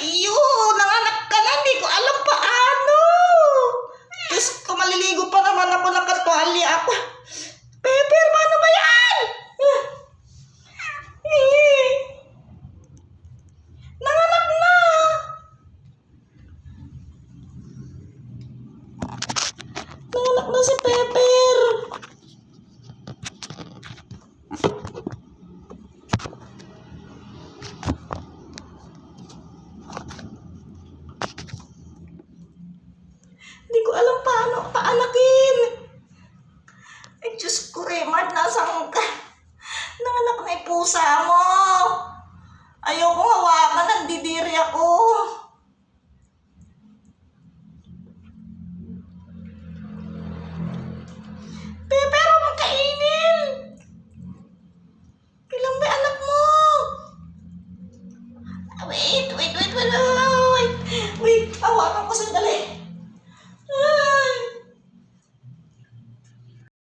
iyo, nanganak ka na, hindi ko alam paano. Diyos ko, maliligo pa naman ako, nakatwali ako. Pepper, paano ba yan? Nanganak na. Nanganak na si Pepper. Hindi ko alam paano paanakin. Ay, Diyos ko, Remard, nasaan ka? Nanganak na ipusa mo. Ayoko hawakan, nandidiri ako. Ah, wait, wait, wait, wait.